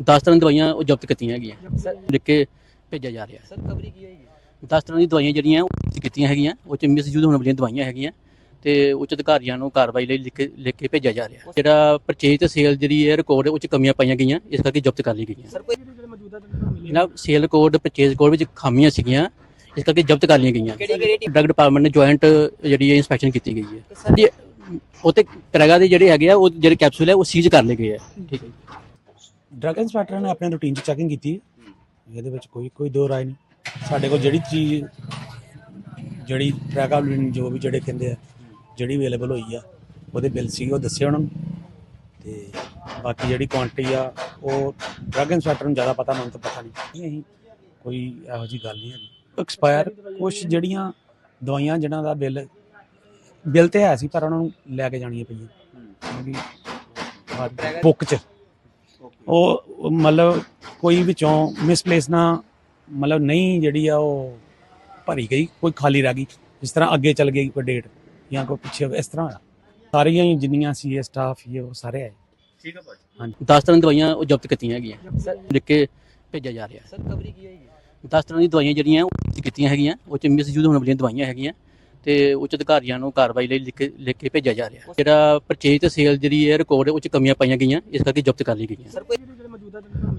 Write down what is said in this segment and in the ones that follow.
10 ਤਰ੍ਹਾਂ ਦੀਆਂ ਦਵਾਈਆਂ ਉਹ ਜ਼ਬਤ ਕੀਤੀਆਂ ਹੈਗੀਆਂ। ਲਿਖ ਕੇ ਭੇਜਿਆ ਜਾ ਰਿਹਾ। ਸਰ ਕਵਰੀ ਕੀ ਹੈ ਜੀ? 10 ਤਰ੍ਹਾਂ ਦੀਆਂ ਦਵਾਈਆਂ ਜਿਹੜੀਆਂ ਉਹ ਕੀਤੀਆਂ ਹੈਗੀਆਂ ਉਹ ਚ ਮਿਸਯੂਜ਼ ਹੋਣ ਵਾਲੀਆਂ ਦਵਾਈਆਂ ਹੈਗੀਆਂ ਤੇ ਉੱਚ ਅਧਿਕਾਰੀਆਂ ਨੂੰ ਕਾਰਵਾਈ ਲਈ ਲਿਖ ਕੇ ਲਿਖ ਕੇ ਭੇਜਿਆ ਜਾ ਰਿਹਾ। ਜਿਹੜਾ ਪਰਚੇਜ ਤੇ ਸੇਲ ਜਿਹੜੀ ਹੈ ਰਿਕਾਰਡ ਉਹ ਚ ਕਮੀਆਂ ਪਾਈਆਂ ਗਈਆਂ ਇਸ ਕਰਕੇ ਜ਼ਬਤ ਕਰ ਲਈ ਗਈਆਂ। ਸਰ ਕੋਈ ਜਨਾਬ ਸੇਲ ਕੋਡ ਪਰਚੇਜ ਕੋਡ ਵਿੱਚ ਖਾਮੀਆਂ ਸੀਗੀਆਂ ਇਸ ਕਰਕੇ ਜ਼ਬਤ ਕਰ ਲਈਆਂ ਗਈਆਂ। ਡਰਗ ਡਿਪਾਰਟਮੈਂਟ ਨੇ ਜੁਆਇੰਟ ਜਿਹੜੀ ਹੈ ਇਨਸਪੈਕਸ਼ਨ ਕੀਤੀ ਗਈ ਹੈ। ਉਹ ਤੇ ਪ੍ਰਗਾ ਦੇ ਜਿਹੜੇ ਹੈਗੇ ਆ ਉਹ ਜਿਹੜੇ ਕੈਪਸੂਲ ਹੈ ਉਹ ਸੀਜ਼ ਕਰ ਲਏ ਗਏ ਆ। ਠੀਕ ਹੈ ਜੀ। ਡਰਗ ਇੰਸਪੈਕਟਰ ਨੇ ਆਪਣੇ ਰੂਟੀਨ ਚ ਚੈਕਿੰਗ ਕੀਤੀ। ਹੈ। ਇਹਦੇ ਵਿੱਚ ਕੋਈ ਕੋਈ ਦੋ ਰਾਏ ਨਹੀਂ। ਸਾਡੇ ਕੋਲ ਜਿਹੜੀ ਚੀਜ਼ ਜਿਹੜੀ ਪ੍ਰੈਗਾਬਲਿਨ ਜੋ ਵੀ ਜਿਹੜੇ ਕਹਿੰਦੇ ਆ ਜਿਹੜੀ ਅਵੇਲੇਬਲ ਹੋਈ ਆ ਉਹਦੇ ਬਿੱਲ ਸੀ ਉਹ ਦੱਸੇ ਉਹਨਾਂ ਨੂੰ। ਤੇ ਬਾਕੀ ਜਿਹੜੀ ਕੁਆਂਟੀਟੀ ਆ ਉਹ ਡਰਗ ਇੰਸਪੈਕਟਰ ਨੂੰ ਜ਼ਿਆਦਾ ਪਤਾ ਮੈਨੂੰ ਤਾਂ ਪਤਾ ਨਹੀਂ। ਨਹੀਂ ਅਸੀਂ ਕੋਈ ਇਹੋ ਜੀ ਗੱਲ ਨਹੀਂ ਹੈਗੀ। ਐਕਸਪਾਇਰ ਕੁਝ ਜਿਹੜੀਆਂ ਦਵਾਈਆਂ ਜਿਨ੍ਹਾਂ ਦਾ ਬਿੱਲ ਬਿੱਲ ਤੇ ਹੈ ਸੀ ਪਰ ਉਹਨਾਂ ਨੂੰ ਲੈ ਕੇ ਜਾਣੀਆਂ ਪਈਆਂ। ਕਿਉਂਕਿ ਬੁੱਕ 'ਚ। ਉਹ ਮਤਲਬ ਕੋਈ ਵਿੱਚੋਂ ਮਿਸਪਲੇਸ ਨਾ ਮਤਲਬ ਨਹੀਂ ਜਿਹੜੀ ਆ ਉਹ ਭਰੀ ਗਈ ਕੋਈ ਖਾਲੀ ਰਹਿ ਗਈ ਜਿਸ ਤਰ੍ਹਾਂ ਅੱਗੇ ਚੱਲ ਗਈ ਕੋਈ ਡੇਟ ਜਾਂ ਕੋਈ ਪਿੱਛੇ ਇਸ ਤਰ੍ਹਾਂ ਹੋਇਆ। ਸਾਰੀਆਂ ਹੀ ਜਿੰਨੀਆਂ ਸੀ ਇਹ ਸਟਾਫ ਇਹ ਉਹ ਸਾਰੇ ਆਏ। ਠੀਕ ਹੈ ਭਾਜੀ। 10 ਤਰ੍ਹਾਂ ਦੀਆਂ ਦਵਾਈਆਂ ਉਹ ਜ਼ਬਤ ਕੀਤੀਆਂ ਹੈਗੀਆਂ। ਸਰ ਲਿਖ ਕੇ ਭੇਜਿਆ ਜਾ ਰਿਹਾ। ਸਰ ਕਵਰੀ ਕੀ ਹੈ ਜੀ 10 ਤਰ੍ਹਾਂ ਦੀਆਂ ਦਵਾਈਆਂ ਜਿਹੜੀਆਂ ਉਹ ਜ਼ਬਤ ਕੀਤੀਆਂ ਹੈਗੀਆਂ ਉਹ ਚ ਮਿਸਯੂਜ਼ ਹੋਣ ਵਾਲੀਆਂ ਦਵਾਈਆਂ ਹੈਗੀਆਂ। ਤੇ ਉੱਚ ਅਧਿਕਾਰੀਆਂ ਨੂੰ ਕਾਰਵਾਈ ਲਈ ਲਿਖ ਕੇ ਲਿਖ ਕੇ ਭੇਜਿਆ ਜਾ ਰਿਹਾ ਜਿਹੜਾ ਪਰਚੇਜ ਤੇ ਸੇਲ ਜਿਹੜੀ ਹੈ ਰਿਕਾਰਡ ਉਹ ਚ ਕਮੀਆਂ ਪਾਈਆਂ ਗਈਆਂ ਇਸ ਕਰਕੇ ਜ਼ਬਤ ਕਰ ਲਈ ਗਈਆਂ। ਸਰ ਕੋਈ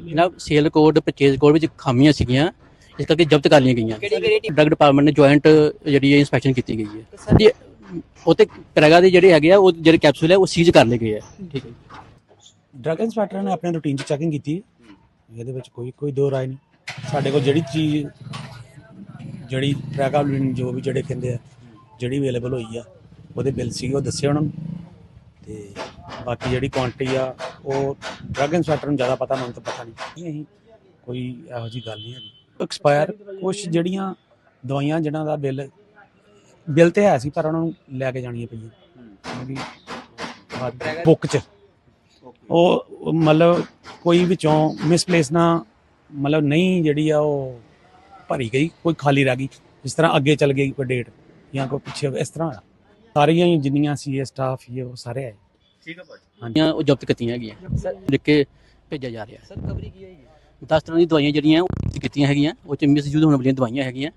ਜਨਾਬ ਸੇਲ ਕੋਡ ਪਰਚੇਜ ਕੋਡ ਵਿੱਚ ਖਾਮੀਆਂ ਸੀਗੀਆਂ ਇਸ ਕਰਕੇ ਜ਼ਬਤ ਕਰ ਲਈਆਂ ਗਈਆਂ। ਕਿਹੜੀ ਕਿਹੜੀ ਡਰਗ ਡਿਪਾਰਟਮੈਂਟ ਨੇ ਜੁਆਇੰਟ ਜਿਹੜੀ ਇਨਸਪੈਕਸ਼ਨ ਕੀਤੀ ਗਈ ਹੈ। ਸਰ ਜੀ ਉਹ ਤੇ ਪ੍ਰਗਾ ਦੇ ਜਿਹੜੇ ਹੈਗੇ ਆ ਉਹ ਜਿਹੜੇ ਕੈਪਸੂਲ ਹੈ ਉਹ ਸੀਜ਼ ਕਰ ਲਏ ਗਏ ਆ। ਠੀਕ ਹੈ। ਜੀ। ਡਰਗ ਇੰਸਪੈਕਟਰ ਨੇ ਆਪਣੇ ਰੂਟੀਨ ਚ ਚੈਕਿੰਗ ਕੀਤੀ ਹੈ। ਇਹਦੇ ਵਿੱਚ ਕੋਈ ਕੋਈ ਦੋ ਰਾਏ ਨਹੀਂ। ਸਾਡੇ ਕੋਲ ਜਿਹੜੀ ਚੀਜ਼ ਜਿਹੜੀ ਪ੍ਰੈਗਾਬਲਿਨ ਜੋ ਵੀ ਜਿਹੜੇ ਕਹਿੰਦੇ ਆ ਜਿਹੜੀ ਅਵੇਲੇਬਲ ਹੋਈ ਆ, ਉਹਦੇ ਬਿੱਲ ਸੀ ਉਹ ਦੱਸੇ ਉਹਨਾਂ ਨੂੰ। ਤੇ ਬਾਕੀ ਜਿਹੜੀ ਕੁਆਂਟੀਟੀ ਆ, ਉਹ ਡਰਗ ਇੰਸਪੈਕਟਰ ਨੂੰ ਜ਼ਿਆਦਾ ਪਤਾ, ਮੈਨੂੰ ਤਾਂ ਪਤਾ ਨਹੀਂ। ਅਸੀਂ ਕੋਈ ਇਹੋ ਜੀ ਗੱਲ ਨਹੀਂ ਹੈਗੀ। ਐਕਸਪਾਇਰ ਕੁਝ ਜਿਹੜੀਆਂ ਦਵਾਈਆਂ ਜਿਨ੍ਹਾਂ ਦਾ ਬਿੱਲ ਬਿੱਲ ਤੇ ਹੈ ਸੀ, ਪਰ ਉਹਨਾਂ ਨੂੰ ਲੈ ਕੇ ਜਾਣੀਆਂ ਪਈਆਂ। ਕਿਉਂਕਿ ਬੁੱਕ 'ਚ। ਉਹ ਉਹ ਮਤਲਬ ਕੋਈ ਵਿੱਚੋਂ ਮਿਸਪਲੇਸ ਨਾ, ਮਤਲਬ ਨਹੀਂ ਜਿਹੜੀ ਆ, ਉਹ ਭਰੀ ਗਈ, ਕੋਈ ਖਾਲੀ ਰਹਿ ਗਈ। ਜਿਸ ਤਰ੍ਹਾਂ ਅੱਗੇ ਚੱਲ ਗਈ, ਕੋਈ ਡੇਟ ਜਾਂ ਕੋਈ ਪਿੱਛੇ ਇਸ ਤਰ੍ਹਾਂ ਸਾਰੀਆਂ ਹੀ ਜਿੰਨੀਆਂ ਸੀ ਇਹ ਸਟਾਫ ਇਹ ਉਹ ਸਾਰੇ ਆਏ। ਠੀਕ ਹੈ ਭਾਜੀ। ਉਹ ਜ਼ਬਤ ਕੀਤੀਆਂ ਹੈਗੀਆਂ। ਸਰ ਲਿਖ ਕੇ ਭੇਜਿਆ ਜਾ ਰਿਹਾ। ਸਰ ਕਵਰੀ ਕੀ ਹੈ? ਜੀ 10 ਤਰ੍ਹਾਂ ਦੀਆਂ ਦਵਾਈਆਂ ਜਿਹੜੀਆਂ ਉਹ ਕੀਤੀਆਂ ਹੈਗੀਆਂ। ਉਹ ਚ ਮਿਸਯੂਜ਼ ਹੋਣ ਵਾਲੀਆਂ ਦਵਾਈਆਂ ਹੈਗੀਆਂ।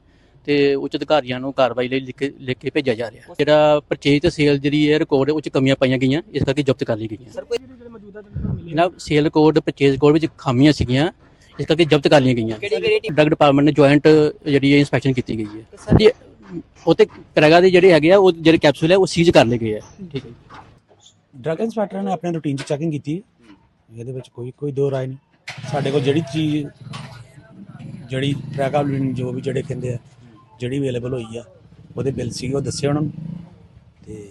ਤੇ ਉੱਚ ਅਧਿਕਾਰੀਆਂ ਨੂੰ ਕਾਰਵਾਈ ਲਈ ਲਿਖ ਕੇ ਭੇਜਿਆ ਜਾ ਰਿਹਾ। ਜਿਹੜਾ ਪਰਚੇਜ ਤੇ ਸੇਲ ਜਿਹੜੀ ਹੈ ਰਿਕਾਰਡ ਉਹ ਚ ਕਮੀਆਂ ਪਾਈਆਂ ਗਈਆਂ। ਇਸ ਕਰਕੇ ਜ਼ਬਤ ਕਰ ਲਈ ਗਈਆਂ। ਸਰ ਕੋਈ ਜਨਾਬ ਸੇਲ ਕੋਡ ਪਰਚੇਜ ਕੋਡ ਵਿੱਚ ਖਾਮੀਆਂ ਸੀਗੀਆਂ। ਇਸ ਕਰਕੇ ਜ਼ਬਤ ਕਰ ਲਈਆਂ ਗਈਆਂ। ਡਰਗ ਡਿਪਾਰਟਮੈਂਟ ਨੇ ਜੁਆਇੰਟ ਜਿਹੜੀ ਹੈ ਇਨਸਪੈਕਸ਼ਨ ਕੀਤੀ ਗਈ ਹੈ। ਉਹ ਤੇ ਪ੍ਰਗਾ ਦੇ ਜਿਹੜੇ ਹੈਗੇ ਆ, ਉਹ ਜਿਹੜੇ ਕੈਪਸੂਲ ਹੈ ਉਹ ਸੀਜ਼ ਕਰ ਲਏ ਗਏ ਆ। ਠੀਕ ਹੈ ਜੀ। ਡਰਗ ਇੰਸਪੈਕਟਰ ਨੇ ਆਪਣੇ ਰੂਟੀਨ ਚ ਚੈਕਿੰਗ ਕੀਤੀ ਇਹਦੇ ਵਿੱਚ ਕੋਈ ਕੋਈ ਦੋ ਰਾਏ ਨਹੀਂ। ਸਾਡੇ ਕੋਲ ਜਿਹੜੀ ਚੀਜ਼, ਜਿਹੜੀ ਪ੍ਰੈਗਾਬਲਿਨ ਜੋ ਵੀ ਜਿਹੜੇ ਕਹਿੰਦੇ ਆ, ਜਿਹੜੀ ਅਵੇਲੇਬਲ ਹੋਈ ਆ, ਉਹਦੇ ਬਿੱਲ ਸੀ ਉਹ ਦੱਸੇ ਉਹਨਾਂ ਨੂੰ। ਤੇ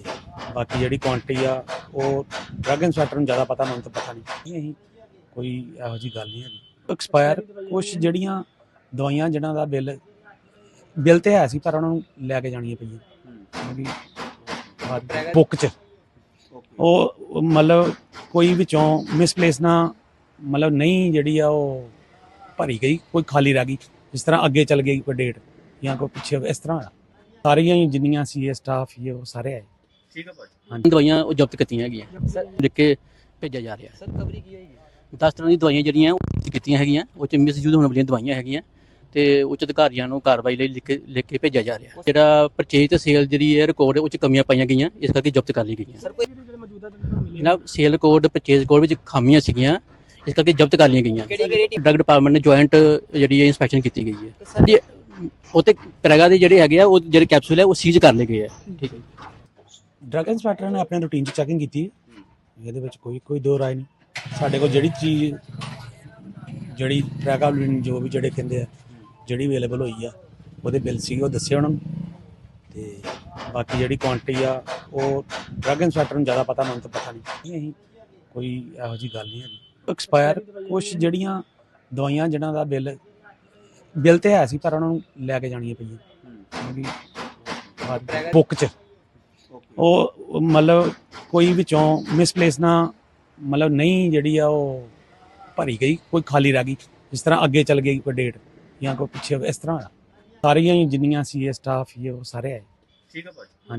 ਬਾਕੀ ਜਿਹੜੀ ਕੁਆਂਟੀਟੀ ਆ, ਉਹ ਡਰਗ ਇੰਸਪੈਕਟਰ ਨੂੰ ਜ਼ਿਆਦਾ ਪਤਾ, ਮੈਨੂੰ ਤਾਂ ਪਤਾ ਨਹੀਂ। ਨਹੀਂ, ਅਸੀਂ ਕੋਈ ਇਹੋ ਜੀ ਗੱਲ ਨਹੀਂ ਹੈਗੀ। ਐਕਸਪਾਇਰ ਕੁਝ ਜਿਹੜੀਆਂ ਦਵਾਈਆਂ, ਜਿਹਨਾਂ ਦਾ ਬਿੱਲ ਬਿੱਲ ਤੇ ਹੈ ਸੀ ਪਰ ਉਹਨਾਂ ਨੂੰ ਲੈ ਕੇ ਜਾਣੀਆਂ ਪਈਆਂ ਕਿਉਂਕਿ ਬੁੱਕ 'ਚ। ਉਹ ਮਤਲਬ ਕੋਈ ਵਿੱਚੋਂ ਮਿਸਪਲੇਸ ਨਾ ਮਤਲਬ ਨਹੀਂ ਜਿਹੜੀ ਆ ਉਹ ਭਰੀ ਗਈ ਕੋਈ ਖਾਲੀ ਰਹਿ ਗਈ। ਜਿਸ ਤਰ੍ਹਾਂ ਅੱਗੇ ਚੱਲ ਗਈ ਕੋਈ ਡੇਟ ਜਾਂ ਕੋਈ ਪਿੱਛੇ ਇਸ ਤਰ੍ਹਾਂ ਹੋਇਆ। ਸਾਰੀਆਂ ਹੀ ਜਿੰਨੀਆਂ ਸੀ ਇਹ ਸਟਾਫ ਇਹ ਉਹ ਸਾਰੇ ਆਏ। ਠੀਕ ਹੈ ਭਾਜੀ। ਦਵਾਈਆਂ ਉਹ ਜ਼ਬਤ ਕੀਤੀਆਂ ਹੈਗੀਆਂ। ਸਰ ਲਿਖ ਕੇ ਭੇਜਿਆ ਜਾ ਰਿਹਾ। ਸਰ ਕਵਰੀ ਕੀ ਹੈ? ਜੀ 10 ਤਰ੍ਹਾਂ ਦੀਆਂ ਦਵਾਈਆਂ ਜਿਹੜੀਆਂ ਕੀਤੀਆਂ ਹੈਗੀਆਂ ਉਹ ਚ ਮਿਸਯੂਜ਼ ਹੋਣ ਵਾਲੀਆਂ ਦਵਾਈਆਂ ਹੈਗੀਆਂ। ਤੇ ਉੱਚ ਅਧਿਕਾਰੀਆਂ ਨੂੰ ਕਾਰਵਾਈ ਲਈ ਲਿਖ ਕੇ ਲਿਖ ਕੇ ਭੇਜਿਆ ਜਾ ਰਿਹਾ। ਜਿਹੜਾ ਪਰਚੇਜ ਤੇ ਸੇਲ ਜਿਹੜੀ ਹੈ ਰਿਕਾਰਡ ਉਹ ਚ ਕਮੀਆਂ ਪਾਈਆਂ ਗਈਆਂ ਇਸ ਕਰਕੇ ਜ਼ਬਤ ਕਰ ਲਈ ਗਈਆਂ। ਸਰ ਕੋਈ ਜਨਾਬ ਸੇਲ ਕੋਡ ਪਰਚੇਜ ਕੋਡ ਵਿੱਚ ਖਾਮੀਆਂ ਸੀਗੀਆਂ ਇਸ ਕਰਕੇ ਜ਼ਬਤ ਕਰ ਲਈਆਂ ਗਈਆਂ। ਡਰਗ ਡਿਪਾਰਟਮੈਂਟ ਨੇ ਜੁਆਇੰਟ ਜਿਹੜੀ ਹੈ ਇਨਸਪੈਕਸ਼ਨ ਕੀਤੀ ਗਈ ਹੈ। ਜੀ ਉਹ ਤੇ ਪ੍ਰਗਾ ਦੇ ਜਿਹੜੇ ਹੈਗੇ ਆ ਉਹ ਜਿਹੜੇ ਕੈਪਸੂਲ ਹੈ ਉਹ ਸੀਜ਼ ਕਰ ਲਏ ਗਏ ਆ। ਠੀਕ ਹੈ। ਡਰਗ ਇੰਸਪੈਕਟਰ ਨੇ ਆਪਣੇ ਰੂਟੀਨ ਚ ਚੈਕਿੰਗ ਕੀਤੀ ਹੈ। ਇਹਦੇ ਵਿੱਚ ਕੋਈ ਕੋਈ ਦੋ ਰਾਏ ਨਹੀਂ। ਸਾਡੇ ਕੋਲ ਜਿਹੜੀ ਚੀਜ਼ ਜਿਹੜੀ ਪ੍ਰੈਗਾਬਲਿਨ ਜੋ ਵੀ ਜਿਹੜੇ ਕਹਿੰਦੇ ਆ ਜਿਹੜੀ ਅਵੇਲੇਬਲ ਹੋਈ ਆ, ਉਹਦੇ ਬਿੱਲ ਸੀ ਉਹ ਦੱਸੇ ਉਹਨਾਂ ਨੂੰ। ਤੇ ਬਾਕੀ ਜਿਹੜੀ ਕੁਆਂਟੀਟੀ ਆ, ਉਹ ਡਰਗ ਇੰਸਪੈਕਟਰ ਨੂੰ ਜ਼ਿਆਦਾ ਪਤਾ, ਮੈਨੂੰ ਤਾਂ ਪਤਾ ਨਹੀਂ। ਅਸੀਂ ਕੋਈ ਇਹੋ ਜੀ ਗੱਲ ਨਹੀਂ ਹੈਗੀ। ਐਕਸਪਾਇਰ ਕੁਝ ਜਿਹੜੀਆਂ ਦਵਾਈਆਂ ਜਿਹਨਾਂ ਦਾ ਬਿੱਲ ਬਿੱਲ ਤੇ ਹੈ ਸੀ, ਪਰ ਉਹਨਾਂ ਨੂੰ ਲੈ ਕੇ ਜਾਣੀਆਂ ਪਈਆਂ ਕਿਉਂਕਿ ਬੁੱਕ 'ਚ। ਉਹ, ਮਤਲਬ ਕੋਈ ਵਿੱਚੋਂ ਮਿਸਪਲੇਸ ਨਾ, ਮਤਲਬ ਨਹੀਂ ਜਿਹੜੀ ਆ, ਉਹ ਭਰੀ ਗਈ, ਕੋਈ ਖਾਲੀ ਰਹਿ ਗਈ। ਜਿਸ ਤਰ੍ਹਾਂ ਅੱਗੇ ਚੱਲ ਗਈ ਕੋਈ ਡੇਟ ਜਾਂ ਕੋਈ ਪਿੱਛੇ ਇਸ ਤਰ੍ਹਾਂ। ਹੋਇਆ ਸਾਰੀਆਂ ਹੀ ਜਿੰਨੀਆਂ ਸੀ ਇਹ ਸਟਾਫ ਇਹ ਉਹ ਸਾਰੇ ਆਏ। ਠੀਕ ਹੈ ਭਾਜੀ।